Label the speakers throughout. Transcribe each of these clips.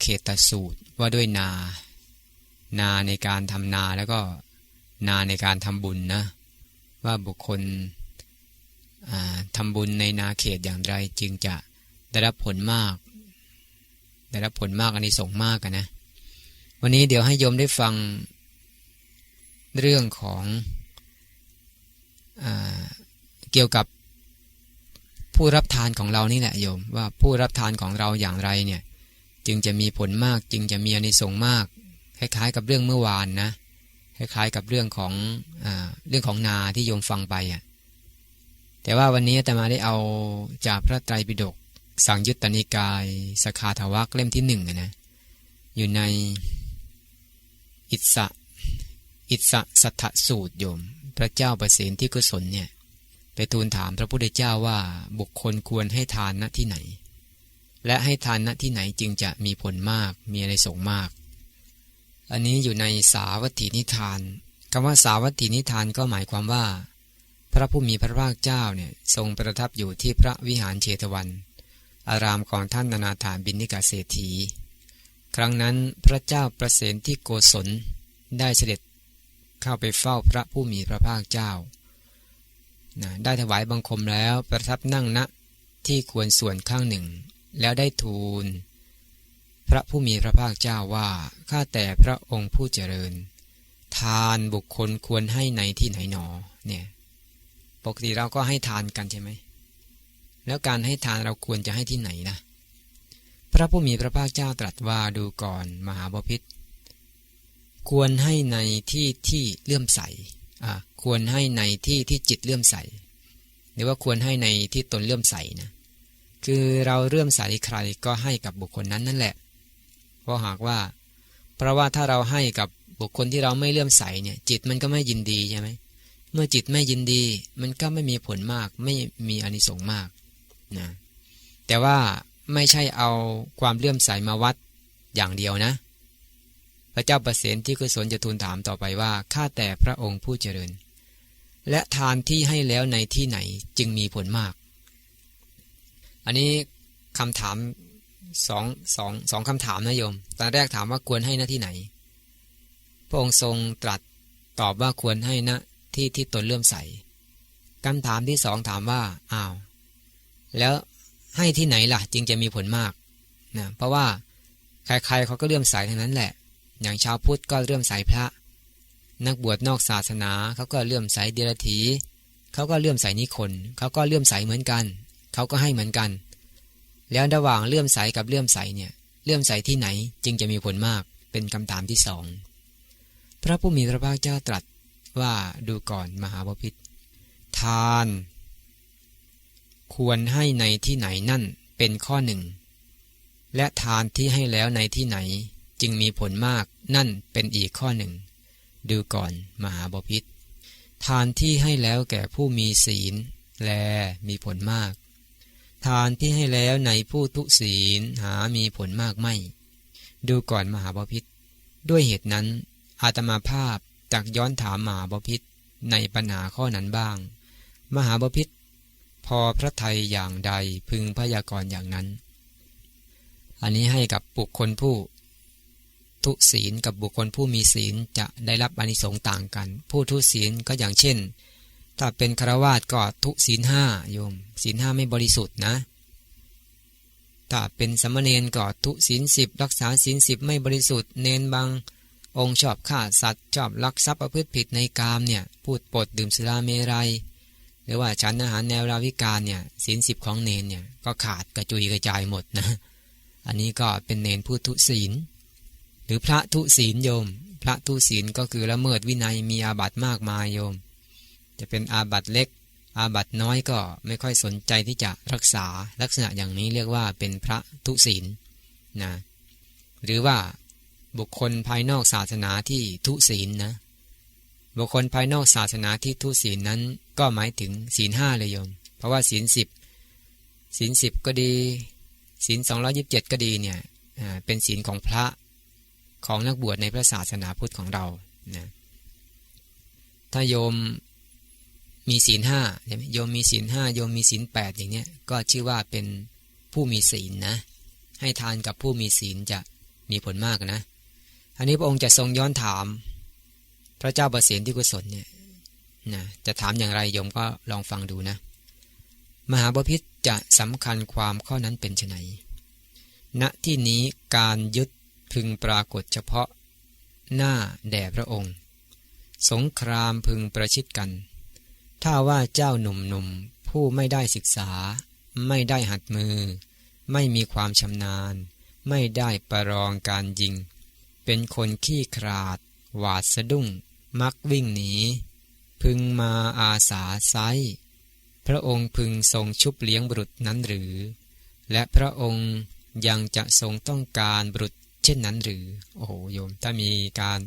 Speaker 1: เขตสูตรว่าด้วยนา นาในการทำนาแล้วก็นาในการทำบุญนะ ว่าบุคคลทำบุญในนาเขตอย่างไรจึงจะได้รับผลมาก ได้รับผลมากอันนี้ส่งมากกันนะ วันนี้เดี๋ยวให้โยมได้ฟังเรื่องของอเกี่ยวกับผู้รับทานของเรานี่แหละโยม ว่าผู้รับทานของเราอย่างไรเนี่ย จึงจะมีผลมากจึงจะมีอานิสงส์มาก คล้ายๆ กับเรื่องเมื่อวานนะคล้ายๆกับเรื่องของอเรื่องของนาที่โยมฟังไปอะแต่ว่าวันนี้แต่มาได้เอาจากพระไตรปิฎกสังยุตตนิกายสคาทวักเล่มที่หนึ่งนะอยู่ในอิสะอิสะสัทธสูตรโยม พระเจ้าประสิทธิกุศลเนี่ยไปทูลถามพระพุทธเจ้าว่าบุคคลควรให้ทานณที่ไหน และให้ทานณที่ไหนจึงจะมีผลมาก มีอะไรส่งมาก อันนี้อยู่ในสาวัตถีนิทานคำว่าสาวัตถีนิทานก็หมายความว่า พระผู้มีพระภาคเจ้าเนี่ยทรงประทับอยู่ที่พระวิหารเชตวัน อารามของท่านนานาถานบินิกาเศรษฐี ครั้งนั้นพระเจ้าประเสนที่โกศลได้เสด็จเข้าไปเฝ้าพระผู้มีพระภาคเจ้าได้ถวายบังคมแล้วประทับนั่งณที่ควรส่วนข้างหนึ่ง แล้วได้ทูล พระผู้มีพระภาคเจ้าว่า ข้าแต่พระองค์ผู้เจริญ ทานบุคคลควรให้ในที่ไหนหนอ เนี่ย ปกติเราก็ให้ทานกันใช่ไหม แล้วการให้ทานเราควรจะให้ที่ไหนนะ พระผู้มีพระภาคเจ้าตรัสว่าดูก่อนมหาบพิษควรให้ในที่ที่เลื่อมใสอ่าควรให้ในที่ที่จิตเลื่อมใส หรือว่าควรให้ในที่ตนเลื่อมใสนะ คือเราเรื่มใสใครก็ให้กับบุคคลนั้นนั่นแหละ เพราะหากว่า เพราะว่าถ้าเราให้กับบุคคลที่เราไม่เลื่อมใสเนี่ยจิตมันก็ไม่ยินดีใช่ไหมเมื่อจิตไม่ยินดี มันก็ไม่มีผลมาก ไม่มีอนิสงส์มากนะแต่ว่าไม่ใช่เอาความเลื่อมใสมาวัดอย่างเดียวนะ พระเจ้าประเสนที่กุศลจะทูลถามต่อไปว่าข้าแต่พระองค์ผู้เจริญ และทานที่ให้แล้วในที่ไหนจึงมีผลมาก อันนี้คำถามสองสองสองคำถามนะโยม ตอนแรกถามว่าควรให้หน้าที่ไหน พระองค์ทรงตรัสตอบว่าควรให้ณที่ที่ตนเลื่อมใสคำถามที่สองถามว่า อ้าว แล้วให้ที่ไหนล่ะ จึงจะมีผลมากนะเพราะว่าใครๆเขาก็เลื่อมใสทั้งนั้นแหละ อย่างชาวพุทธก็เลื่อมใสพระ นักบวชนอกศาสนาเขาก็เลื่อมใสเดรัจฉีเขาก็เลื่อมใสนิคนเขาก็เลื่อมใสเหมือนกัน เขาก็ให้เหมือนกัน แล้วระหว่างเลื่อมใสกับเลื่อมใสเนี่ยเลื่อมใสที่ไหนจึงจะมีผลมากเป็นคำถามที่สองพระผู้มีพระภาคเจ้าตรัสว่าดูก่อนมหาบพิษทาน ควรให้ในที่ไหนนั่นเป็นข้อหนึ่ง และทานที่ให้แล้วในที่ไหนจึงมีผลมากนั่นเป็นอีกข้อหนึ่ง ดูก่อนมหาบพิษทานที่ให้แล้วแก่ผู้มีศีล แลมีผลมาก ทานที่ให้แล้วในผู้ทุศีลหามีผลมากไม่ ดูก่อนมหาบพิษด้วยเหตุนั้น อาตมาภาพจักย้อนถามมหาบพิษในปัญหาข้อนั้นบ้าง มหาบพิษพอพระไทยอย่างใดพึงพยากรณ์อย่างนั้น อันนี้ให้กับบุคคลผู้ ทุศีลกับบุคคลผู้มีศีลจะได้รับอานิสงส์ต่างกัน ผู้ทุศีลก็อย่างเช่น ถ้าเป็นคารวาสก็ทุศีลห้าโยมศีลห้าไม่บริสุทธิ์นะ ถ้าเป็นสมณเณรก็ทุศีลสิบรักษาศีลสิบไม่บริสุทธิ์ เนนบางองค์ชอบฆ่าสัตว์ชอบลักทรัพย์ประพฤติผิดในกามเนี่ย พูดปดดื่มสุราเมรัย หรือว่าฉันอาหารแนวราวิการเนี่ยศีลสิบของเนนเนี่ยก็ขาดกระจุยกระจายหมดนะ อันนี้ก็เป็นเนนผู้ทุศีล หรือพระทุศีลโยม พระทุศีลก็คือละเมิดวินัยมีอาบัติมากมายโยม จะเป็นอาบัตเล็ก อาบัตน้อยก็ไม่ค่อยสนใจที่จะรักษาลักษณะอย่างนี้เรียกว่าเป็นพระทุศีลนะหรือว่าบุคคลภายนอกศาสนาที่ทุศีลนะบุคคลภายนอกศาสนาที่ทุศีลนั้น ก็หมายถึงศีลห้าเลยโยม เพราะว่าศีลสิบศีลสิบก็ดีศีลสองยิบเจ็ดก็ดีเนี่ยเป็นศีลของพระของนักบวชในพระศาสนาพุทธของเรานะถ้าโยม มีศีลห้าใช่ไหมโยมมีศีลห้าโยมมีศีลแปดอย่างเนี้ยก็ชื่อว่าเป็นผู้มีศีลนะ ให้ทานกับผู้มีศีลจะมีผลมากนะ อันนี้พระองค์จะทรงย้อนถาม พระเจ้าประสิทธิที่กุศลเนี่ยนะจะถามอย่างไรโยมก็ลองฟังดูนะ มหาบพิษจะสำคัญความข้อนั้นเป็นไนณที่นี้การยึดพึงปรากฏเฉพาะ หน้าแด่พระองค์ สงครามพึงประชิดกัน ถ้าว่าเจ้าหนุ่มๆผู้ไม่ได้ศึกษา ไม่ได้หัดมือ ไม่มีความชำนาญ ไม่ได้ประลองการยิง เป็นคนขี้คราด หวาดสะดุ้ง มักวิ่งหนี พึงมาอาสาไซพระองค์พึงทรงชุบเลี้ยงบุตรนั้นหรือ และพระองค์ยังจะทรงต้องการบุตรเช่นนั้นหรือ โอ้โหโยม ถ้ามีการ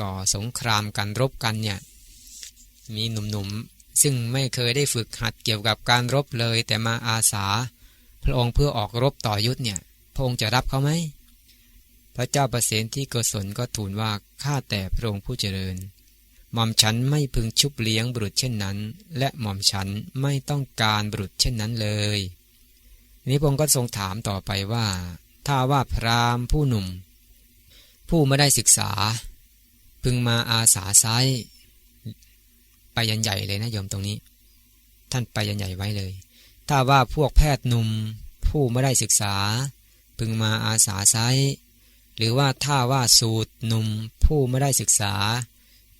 Speaker 1: ก่อสงครามกันรบกันเนี่ย มีหนุ่มๆ ซึ่งไม่เคยได้ฝึกหัดเกี่ยวกับการรบเลย แต่มาอาสา พระองค์เพื่อออกรบต่อยุทธเนี่ย พระองค์จะรับเขาไหม พระเจ้าประเสนที่กศลก็ทูลว่าข้าแต่พระองค์ผู้เจริญ หม่อมฉันไม่พึงชุบเลี้ยงบุตรเช่นนั้น และหม่อมฉันไม่ต้องการบุตรเช่นนั้นเลยนี้พระองค์ก็ทรงถามต่อไปว่า ถ้าว่าพรามผู้หนุ่ม ผู้ไม่ได้ศึกษา พึงมาอาสาไซ ไปยันใหญ่เลยนะโยมตรงนี้ ท่านไปยันใหญ่ไว้เลย ถ้าว่าพวกแพทย์หนุ่มผู้ไม่ได้ศึกษา พึงมาอาสาไซหรือว่าถ้าว่าสูตรหนุ่มผู้ไม่ได้ศึกษา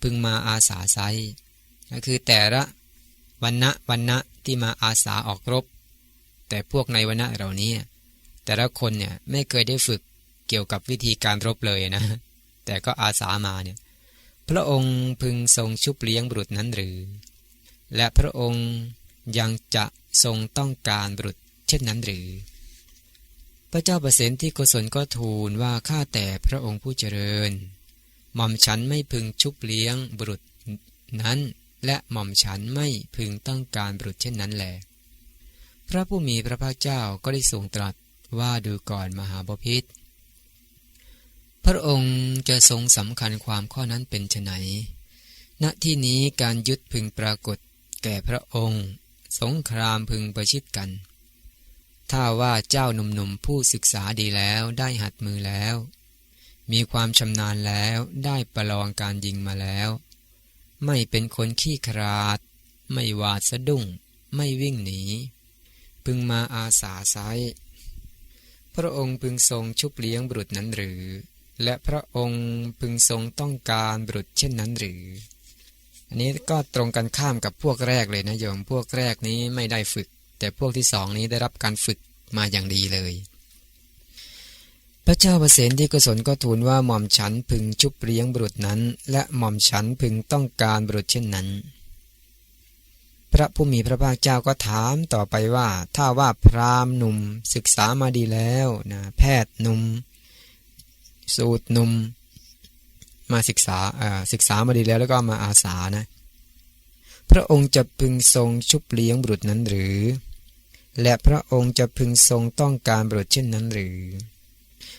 Speaker 1: พึงมาอาสาไซก็คือแต่ละวันณะวันณะที่มาอาสาออกรบ แต่พวกในวันณะเหล่านี้ แต่ละคนเนี่ยไม่เคยได้ฝึกเกี่ยวกับวิธีการรบเลยนะ แต่ก็อาสามาเนี่ย พระองค์พึงทรงชุบเลี้ยงบุตรนั้นหรือ และพระองค์ยังจะทรงต้องการบุตรเช่นนั้นหรือ พระเจ้าประสิทธิที่กุศลก็ทูลว่าข้าแต่พระองค์ผู้เจริญ หม่อมฉันไม่พึงชุบเลี้ยงบุตรนั้น และหม่อมฉันไม่พึงต้องการบุตรเช่นนั้นแหลพระผู้มีพระภาคเจ้าก็ได้ทรงตรัสว่าดูก่อนมหาบพิษ พระองค์จะทรงสำคัญความข้อนั้นเป็นไนณที่นี้การยึดพึงปรากฏแก่พระองค์ สงครามพึงประชิดกัน ถ้าว่าเจ้าหนุ่มๆผู้ศึกษาดีแล้วได้หัดมือแล้ว มีความชำนาญแล้วได้ประลองการยิงมาแล้ว ไม่เป็นคนขี้คราด ไม่หวาดสะดุ้ง ไม่วิ่งหนี พึงมาอาสาไซพระองค์พึงทรงชุบเลี้ยงบุตรนั้นหรือ และพระองค์พึงทรงต้องการบุตรเช่นนั้นหรือ อันนี้ก็ตรงกันข้ามกับพวกแรกเลยนะโยม พวกแรกนี้ไม่ได้ฝึก แต่พวกที่สองนี้ได้รับการฝึกมาอย่างดีเลย พระเจ้าประเสนที่กุศลก็ทูลว่าหม่อมฉันพึงชุบเลี้ยงบุตรนั้น และหม่อมฉันพึงต้องการบุตรเช่นนั้น พระผู้มีพระภาคเจ้าก็ถามต่อไปว่า ถ้าว่าพราหมณ์หนุ่มศึกษามาดีแล้วนะแพทย์หนุ่ม สูตรหนุ่มมาศึกษาศึกษามาดีแล้วแล้วก็มาอาสานะ พระองค์จะพึงทรงชุบเลี้ยงบุตรนั้นหรือ และพระองค์จะพึงทรงต้องการบุตรเช่นนั้นหรือ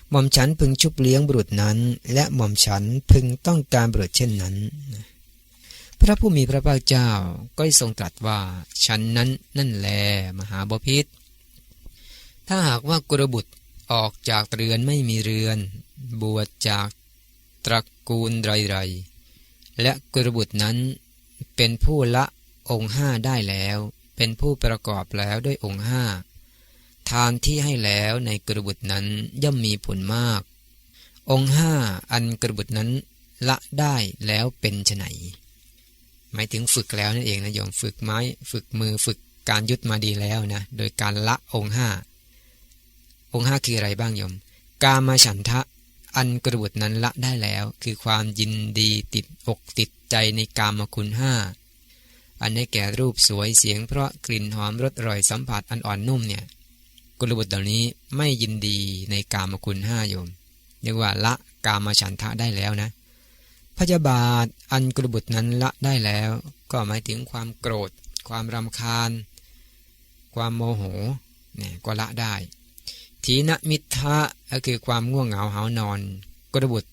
Speaker 1: หม่อมฉันพึงชุบเลี้ยงบุตรนั้น และหม่อมฉันพึงต้องการบุตรเช่นนั้น พระผู้มีพระภาคเจ้าก็ทรงตรัสว่า ฉันนั้นนั่นแลมหาบพิษถ้าหากว่ากุรบุตรออกจากเรือนไม่มีเรือน บวชจากตระกูลไรๆและกุรบุตรนั้นเป็นผู้ละองค์ห้าได้แล้ว เป็นผู้ประกอบแล้วด้วยองค์ห้าทานที่ให้แล้วในกระบุตรนั้นย่อมมีผลมาก องค์ห้าอันกระบุตรนั้นละได้แล้วเป็นไนหมายถึงฝึกแล้วนั่นเองนะโยมฝึกไม้ ฝึกมือฝึกการยุดมาดีแล้วนะ โดยการละองค์ห้าองค์ห้าคืออะไรบ้างโยม กามาฉันทะ อันกระบุตนั้นละได้แล้ว คือความยินดีติดอกติดใจในกามคุณห้าอันนี้แก่รูปสวยเสียง เพราะกลิ่นหอมรสอร่อยสัมผัสอันอ่อนนุ่มเนี่ยกุลบุตรเหล่านี้ไม่ยินดีในกามคุณห้าโยมเรียกว่าละกามฉันทะได้แล้วนะ พยาบาทอันกุลบุตรนั้นละได้แล้ว ก็หมายถึงความโกรธ ความรำคาญ ความโมโหเนี่ยก็ละได้ ทีนมิทะก็คือความง่วงเหงาหานอนกุลบุตร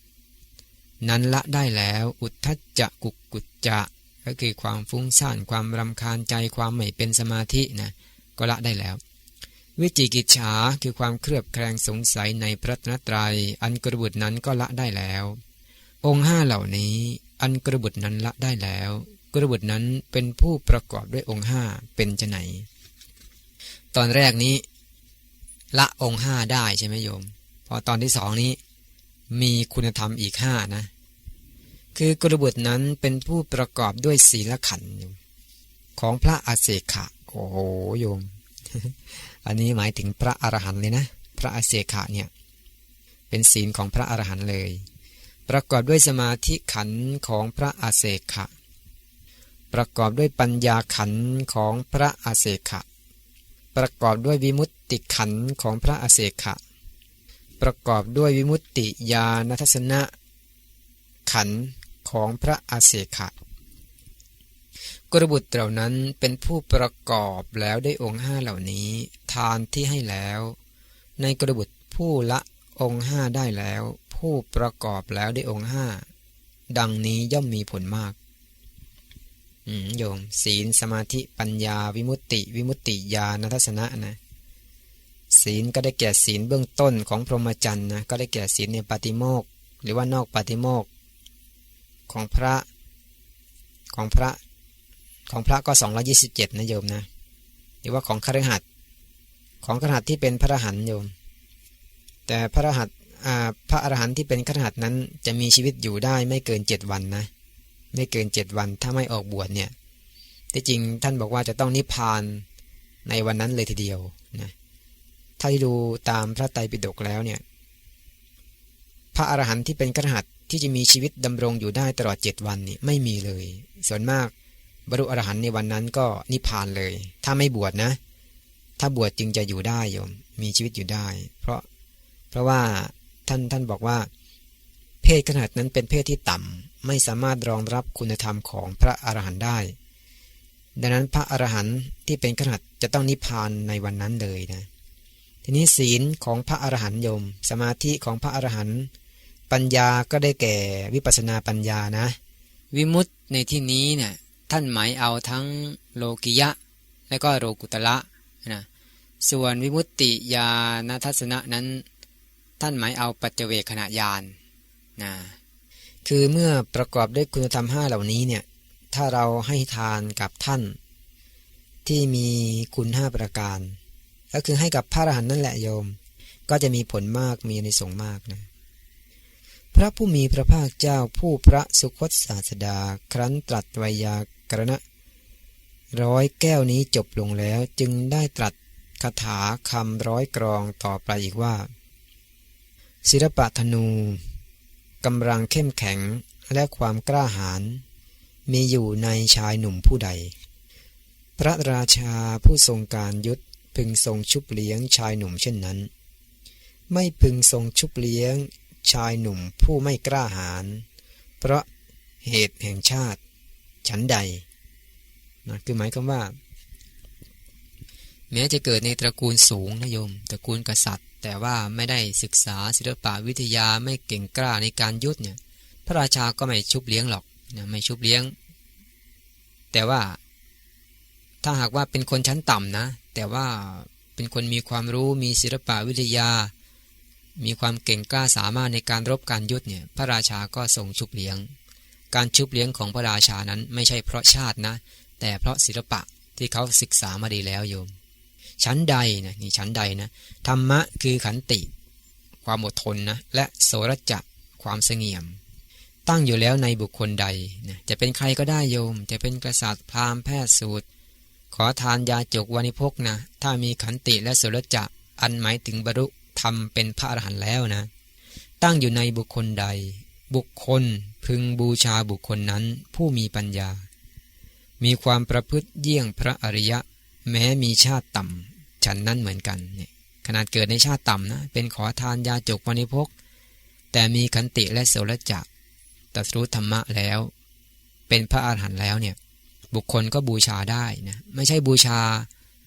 Speaker 1: นั้นละได้แล้ว อุทธัจจะกุกกุจจะก็คือความฟุ้งซ่านความรำคาญใจความไม่เป็นสมาธินะก็ละได้แล้ว วิจิกิจฉาคือความเครือบแคลงสงสัยในพระนตรยัย อันกระบุตรนั้นก็ละได้แล้ว องค์ห้าเหล่านี้ อันกระบุตรนั้นละได้แล้ว กระบุตรนั้นเป็นผู้ประกอบด้วยองค์ห้าเป็นจะไหน ตอนแรกนี้ ละองค์ห้าได้ใช่ไหมโยม พอตอนที่สองนี้ มีคุณธรรมอีกห้านะ คือกระบุตรนั้นเป็นผู้ประกอบด้วยศีลขันธ์ของพระอาเสขะ โอ้โหโยม อันนี้หมายถึงพระอรหันต์เลยนะ พระอาเสขะเนี่ย เป็นศีลของพระอรหันต์เลย ประกอบด้วยสมาธิขันธ์ของพระอาเสขะประกอบด้วยปัญญาขันธ์ของพระอาเสขะ ประกอบด้วยวิมุตติขันของพระอเสขะ ประกอบด้วยวิมุตติญาณทัศนะ ขันของพระอาเสขะกรบุตรเหล่านั้นเป็นผู้ประกอบแล้วได้องค์ห้าเหล่านี้ ทานที่ให้แล้ว ในกรบุตรผู้ละองค์ห้าได้แล้ว ผู้ประกอบแล้วได้องค์ห้าดังนี้ย่อมมีผลมาก โยม ศีลสมาธิปัญญา วิมุตติ วิมุตติญาณทัศนะนะศีลก็ได้แก่ศีลเบื้องต้นของพรหมจรรย์นะก็ได้แก่ศีลในปฏิโมกหรือว่านอกปฏิโมกของพระของพระของพระก็สองยี่สิบเจ็ดนะโยมนะหรือว่าของครหัสของครหัสที่เป็นพระอรหันต์โยม แต่พระอรหันต์พระอรหันต์ที่เป็นครหัสนั้นจะมีชีวิตอยู่ได้ไม่เกินเจ็ดวันนะ ไม่เกินเจ็ดวันถ้าไม่ออกบวชเนี่ยที่จริงท่านบอกว่าจะต้องนิพพานในวันนั้นเลยทีเดียวนะถ้าที่ดูตามพระไตรปิฎกแล้วเนี่ยพระอรหันต์ที่เป็นครหัสที่จะมีชีวิตดำรงอยู่ได้ตลอดเจ็ดวันนี่ไม่มีเลย ส่วนมากบรรลุอรหันต์ในวันนั้นก็นิพพานเลย ถ้าไม่บวชนะ ถ้าบวชจึงจะอยู่ได้โยมมีชีวิตอยู่ได้ เพราะเพราะว่าท่านท่านบอกว่า เพศขนาดนั้นเป็นเพศที่ต่ำ ไม่สามารถรองรับคุณธรรมของพระอรหันต์ได้ ดังนั้นพระอรหันต์ที่เป็นขนาดจะต้องนิพพานในวันนั้นเลยนะ ทีนี้ศีลของพระอรหันต์โยม สมาธิของพระอรหันต์ปัญญาก็ได้แก่วิปัสนาปัญญานะ วิมุตในที่นี้เนี่ยท่านหมายเอาทั้งโลกิยะ และก็โลกุตละนะส่วนวิมุตติญาณทัศนะนั้น ท่านหมายเอาปัจเจเวขณะญาณนะ คือเมื่อประกอบด้วยคุณธรรมห้าเหล่านี้เนี่ย ถ้าเราให้ทานกับท่าน ที่มีคุณห้าประการ ก็คือให้กับพระอรหันต์นั่นแหละโยม ก็จะมีผลมากมีในสงมากนะพระผู้มีพระภาคเจ้าผู้พระสุคตศาสดา ครั้นตรัสไวยากรณะ ร้อยแก้วนี้จบลงแล้วจึงได้ตรัสคาถาคำร้อยกรองต่อไปอีกว่า ศิลปะธนู กำลังเข้มแข็งและความกล้าหาญมีอยู่ในชายหนุ่มผู้ใด พระราชาผู้ทรงการยุทธพึงทรงชุบเลี้ยงชายหนุ่มเช่นนั้น ไม่พึงทรงชุบเลี้ยงชายหนุ่มผู้ไม่กล้าหาญเพราะเหตุแห่งชาติ ฉันใดนะคือหมายความว่า แม้จะเกิดในตระกูลสูงนะโยม ตระกูลกษัตริย์ แต่ว่าไม่ได้ศึกษาศิลปะวิทยาไม่เก่งกล้าในการยุทธเนี่ยพระราชาก็ไม่ชุบเลี้ยงหรอกนะไม่ชุบเลี้ยง แต่ว่า ถ้าหากว่าเป็นคนชั้นต่ำนะ แต่ว่าเป็นคนมีความรู้มีศิลปะวิทยา มีความเก่งกล้าสามารถในการรบการยุทธเนี่ยพระราชาก็ทรงชุบเลี้ยง การชุบเลี้ยงของพระราชานั้นไม่ใช่เพราะชาตินะ แต่เพราะศิลปะที่เขาศึกษามาดีแล้วโยม ชั้นใดนะนี่ชั้นใดนะธรรมะคือขันติ ความอดทนนะและโสรจะความเสงี่ยม ตั้งอยู่แล้วในบุคคลใดนะจะเป็นใครก็ได้โยม จะเป็นกษัตริย์พราหมณ์แพทย์สูตร ขอทานยาจกวานิพกนะถ้ามีขันติและโสรจะอันหมายถึงบรรลุทำเป็นพระอรหันต์แล้วนะ ตั้งอยู่ในบุคคลใด บุคคลพึงบูชาบุคคลนั้นผู้มีปัญญา มีความประพฤติเยี่ยงพระอริยะ แม้มีชาติต่ำฉันนั้นเหมือนกันเนี่ยขนาดเกิดในชาติต่ำนะเป็นขอทานยาจกวานิพกแต่มีขันติและโสรจะตัสรู้ธรรมะแล้ว เป็นพระอาหารหันต์แล้วเนี่ยบุคคลก็บูชาได้นะไม่ใช่บูชา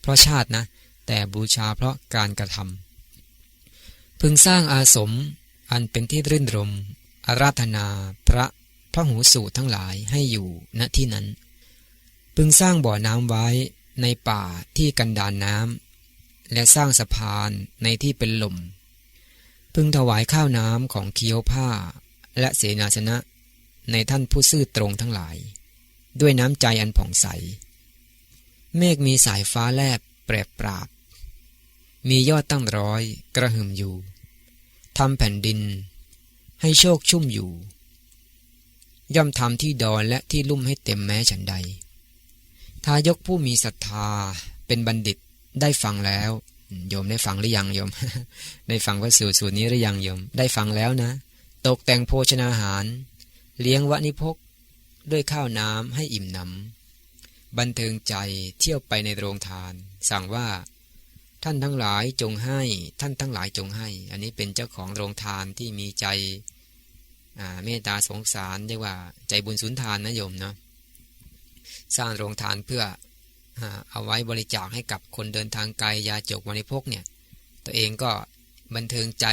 Speaker 1: เพราะชาตินะ แต่บูชาเพราะการกระทำพึงสร้างอาสมอันเป็นที่รื่นรมอาราธนาพระพระหูสูตรทั้งหลายให้อยู่ณที่นั้น พึงสร้างบ่อน้ำไว้ ในป่าที่กันดานน้ำและสร้างสะพานในที่เป็นหล่มพึงถวายข้าวน้ำของเคี้ยวผ้า และเสนาสนะในท่านผู้ซื่อตรงทั้งหลาย ด้วยน้ำใจอันผ่องใส เมฆมีสายฟ้าแลบแปรปราบ มียอดตั้งร้อยกระหึ่มอยู่ทำแผ่นดิน ให้โชคชุ่มอยู่ ย่อมทำที่ดอนและที่ลุ่มให้เต็มแม้ฉันใด ทายกผู้มีศรัทธาเป็นบัณฑิตได้ฟังแล้วโยมได้ฟังหรือยังโยม ได้ฟังพระสูตรสูตรนี้หรือยังโยม ได้ฟังแล้วนะ ตกแต่งโภชนาหาร เลี้ยงวะนิพกด้วยข้าวน้ำให้อิ่มหนำบันเทิงใจเที่ยวไปในโรงทาน สั่งว่า ท่านทั้งหลายจงให้ ท่านทั้งหลายจงให้ อันนี้เป็นเจ้าของโรงทานที่มีใจเมตตาสงสารเรียกว่า ใจบุญสุนทานนะโยมเนาะ สร้างโรงทานเพื่อเอาไว้บริจาคให้กับคนเดินทางไกลยาจกวันิพกเนี่ย ตัวเองก็บันเทิงใจ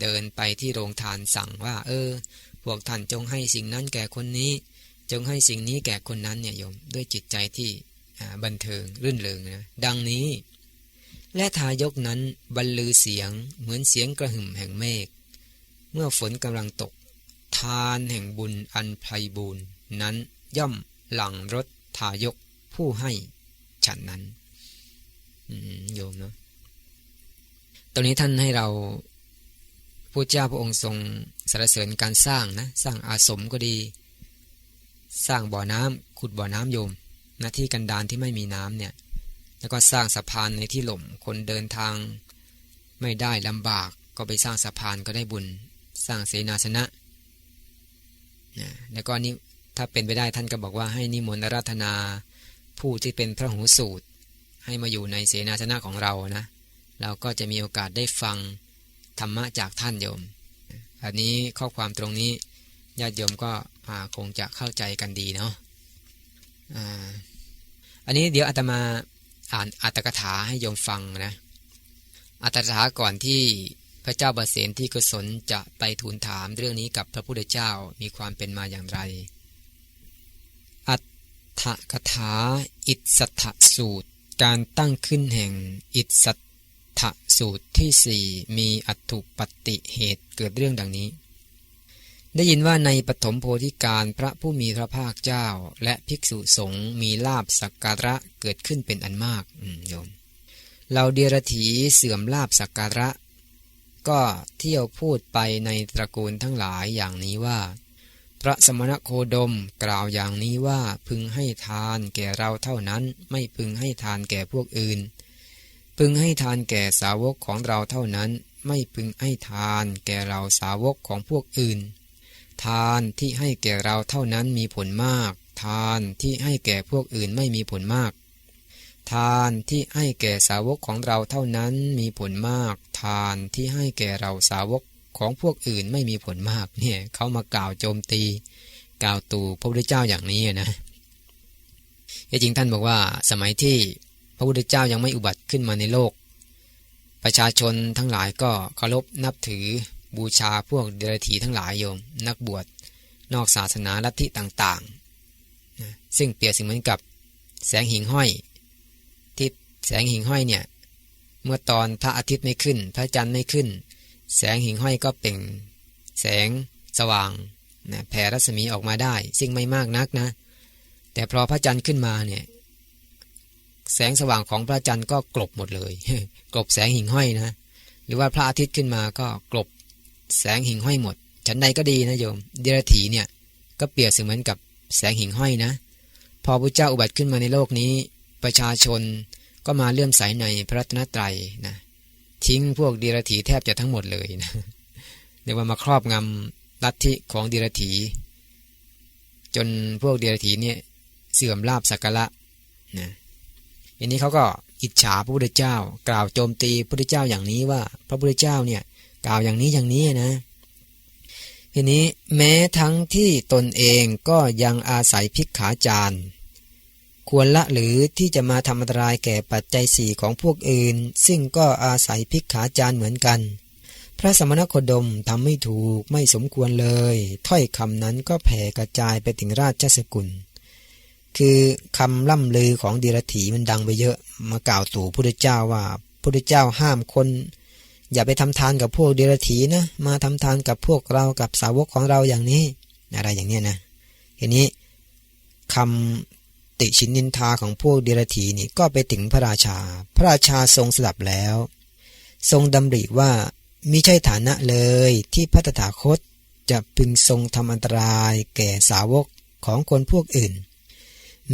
Speaker 1: เดินไปที่โรงทานสั่งว่า เออ พวกท่านจงให้สิ่งนั้นแก่คนนี้ จงให้สิ่งนี้แก่คนนั้นเนี่ยโยมด้วยจิตใจที่บันเทิงรื่นเริงนะดังนี้ และทายกนั้นบรรลือเสียงเหมือนเสียงกระหึ่มแห่งเมฆเมื่อฝนกำลังตก ทานแห่งบุญอันไพบูรณ์นั้นย่อมหลังรถ ทายกผู้ให้ฉันนั้นโยมเนาะตรงนี้ท่านให้เราพระเจ้าพระองค์ทรงสรรเสริญการสร้างนะสร้างอาสมก็ดี สร้างบ่อน้ำขุดบ่อน้ำโยมหน้าที่กันดานที่ไม่มีน้ำเนี่ย แล้วก็สร้างสะพานในที่หล่มคนเดินทางไม่ได้ลำบากก็ไปสร้างสะพานก็ได้บุญ สร้างเสนาสนะนะแล้วก็นี่ ถ้าเป็นไปได้ท่านก็บอกว่าให้นิมนต์รัตนาผู้ที่เป็นพระหูสูตร ให้มาอยู่ในเสนาสนะของเรานะ เราก็จะมีโอกาสได้ฟังธรรมะจากท่านโยมอันนี้ข้อความตรงนี้ญาติโยมก็คงจะเข้าใจกันดีเนาะอันนี้เดี๋ยวอาตมาอ่านอัตถกถาให้โยมฟังนะอัตถกถาก่อนที่พระเจ้าบาเสนที่กุศลจะไปทูลถามเรื่องนี้กับพระพุทธเจ้ามีความเป็นมาอย่างไร ถกถา อิสัทสูตร การตั้งขึ้นแห่งอิสัทสูตรที่สี่มีอัตุปฏิเหตุเกิดเรื่องดังนี้ ได้ยินว่าในปฐมโพธิการพระผู้มีพระภาคเจ้า และภิกษุสงฆ์มีลาบสักการะเกิดขึ้นเป็นอันมากโยมเราเดียรถีเสื่อมลาบสักการะ ก็เที่ยวพูดไปในตระกูลทั้งหลายอย่างนี้ว่า ระสมณโคดมกล่าวอย่างนี้ว่าพึงให้ทานแก่เราเท่านั้น ไม่พึงให้ทานแก่พวกอื่น พึงให้ทานแก่สาวกของเราเท่านั้น ไม่พึงให้ทานแก่เราสาวกของพวกอื่น ทานที่ให้แก่เราเท่านั้นมีผลมาก ทานที่ให้แก่พวกอื่นไม่มีผลมาก ทานที่ให้แก่สาวกของเราเท่านั้นมีผลมาก ทานที่ให้แก่เราสาวก ของพวกอื่นไม่มีผลมากเนี่ยเขามากล่าวโจมตี กล่าวตู่พระพุทธเจ้าอย่างนี้นะจริงท่านบอกว่าสมัยที่พระพุทธเจ้ายังไม่อุบัติขึ้นมาในโลก ประชาชนทั้งหลายก็เคารพนับถือบูชาพวกเดรัจฉีทั้งหลายโยม นักบวชนอกศาสนาลัทธิต่างๆนะซึ่งเปรียบเสมือนกับแสงหิ่งห้อย ที่แสงหิ่งห้อยเนี่ย เมื่อตอนพระอาทิตย์ไม่ขึ้น พระจันทร์ไม่ขึ้น แสงหิ่งห้อยก็เป็นแสงสว่างนะแผ่รัศมีออกมาได้ ซึ่งไม่มากนักนะ แต่พอพระจันทร์ขึ้นมาเนี่ย แสงสว่างของพระจันทร์ก็กลบหมดเลย กลบแสงหิ่งห้อยนะ หรือว่าพระอาทิตย์ขึ้นมาก็กลบแสงหิ่งห้อยหมด ฉันใดก็ดีนะโยมเดรัจฉีเนี่ย ก็เปรียบเสมือนกับแสงหิ่งห้อยนะ พอพระเจ้าอุบัติขึ้นมาในโลกนี้ ประชาชนก็มาเลื่อมใสในพระรัตนตรัยนะ ทิ้งพวกเดรัถีแทบจะทั้งหมดเลยนะเรียกว่ามาครอบงำลัทธิของเดรัถีจนพวกเดรัจฉีเนี่ยเสื่อมลาบสักการะนะอันนี้เขาก็อิจฉาพระพุทธเจ้า กล่าวโจมตีพระพุทธเจ้าอย่างนี้ว่า พระพุทธเจ้าเนี่ยกล่าวอย่างนี้อย่างนี้นะ ทีนี้แม้ทั้งที่ตนเองก็ยังอาศัยพิกขาจารย์ ควรละหรือที่จะมาทำอันตรายแก่ปัจจัยสี่ของพวกอื่น ซึ่งก็อาศัยพิกขาจารเหมือนกัน พระสมณโคดมทำไม่ถูกไม่สมควรเลย ถ้อยคำนั้นก็แผ่กระจายไปถึงราชสกุล คือคำล่ำลือของดีรถีมันดังไปเยอะมากล่าวตู่พุทธเจ้าว่าพุทธเจ้าห้ามคน อย่าไปทำทานกับพวกเดรัจฉีนะ มาทำทานกับพวกเรากับสาวกของเราอย่างนี้ อะไรอย่างเนี้ยนะทีนี้คำ ติชินนินทาของพวกเดรัจฉีนี่ก็ไปถึงพระราชา พระราชาทรงสดับแล้ว ทรงดำริว่ามิใช่ฐานะเลยที่พระตถาคตจะพึงทรงทำอันตรายแก่สาวกของคนพวกอื่น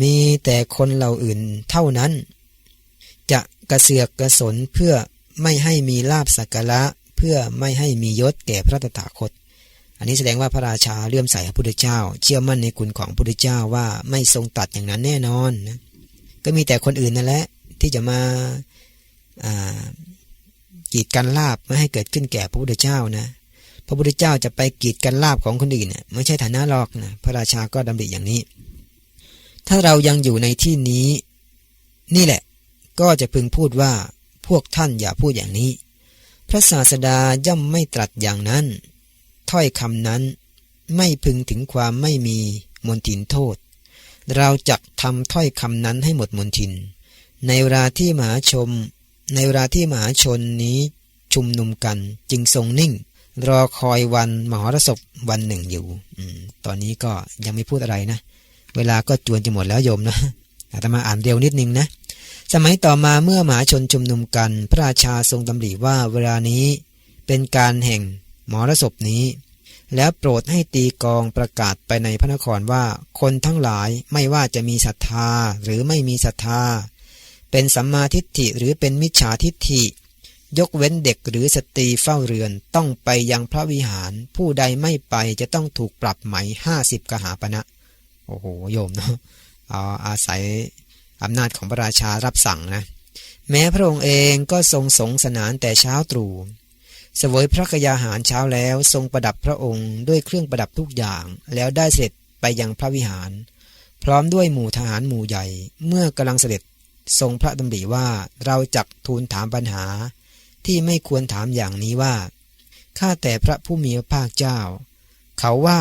Speaker 1: มีแต่คนเหล่าอื่นเท่านั้น จะกระเสือกกระสนเพื่อไม่ให้มีลาบสักการะเพื่อไม่ให้มียศแก่พระตถาคต อันนี้แสดงว่าพระราชาเลื่อมใสพระพุทธเจ้า เชื่อมั่นในคุณของพระพุทธเจ้าว่าไม่ทรงตัดอย่างนั้นแน่นอนนะก็มีแต่คนอื่นนั่นแหละที่จะมากีดกันลาบไม่ให้เกิดขึ้นแก่พระพุทธเจ้านะพระพุทธเจ้าจะไปกีดกันลาบของคนอื่นเนี่ยไม่ใช่ฐานะหรอกนะพระราชาก็ดำริอย่างนี้ ถ้าเรายังอยู่ในที่นี้ นี่แหละ ก็จะพึงพูดว่าพวกท่านอย่าพูดอย่างนี้ พระศาสดาย่อมไม่ตรัสอย่างนั้น ถ้อยคำนั้น ไม่พึงถึงความไม่มีมนทินโทษ เราจักทำถ้อยคำนั้นให้หมดมนทิน ในเวลาที่มหาชม ในเวลาที่มหาชนนี้ชุมนุมกันจึงทรงนิ่ง รอคอยวันมหรสพวันหนึ่งอยู่อตอนนี้ก็ยังไม่พูดอะไรนะ เวลาก็จวนจะหมดแล้วโยมนะอาตมาอ่านเร็วนิดนึงนะสมัยต่อมาเมื่อมหาชนชุมนุมกัน พระราชาทรงดำริว่าเวลานี้เป็นการแห่ง มรสพนี้ แล้วโปรดให้ตีกองประกาศไปในพระนครว่า คนทั้งหลายไม่ว่าจะมีศรัทธาหรือไม่มีศรัทธา เป็นสัมมาทิฏฐิหรือเป็นมิจฉาทิฏฐิ ยกเว้นเด็กหรือสตรีเฝ้าเรือนต้องไปยังพระวิหารผู้ใดไม่ไปจะต้องถูกปรับไหมห้าสิบกหาปณะโอ้โหโยมเนาะเอาอาศัยอำนาจของพระราชารับสั่งนะ แม้พระองค์เองก็ทรงสงสนานแต่เช้าตรู่ สวยพระกยาหารเช้าแล้วทรงประดับพระองค์ด้วยเครื่องประดับทุกอย่าง แล้วได้เสร็จไปยังพระวิหาร พร้อมด้วยหมู่ทหารหมู่ใหญ่ เมื่อกำลังเสด็จทรงพระดำริว่าเราจักทูลถามปัญหา ที่ไม่ควรถามอย่างนี้ว่าข้าแต่พระผู้มีพระภาคเจ้า เขาว่า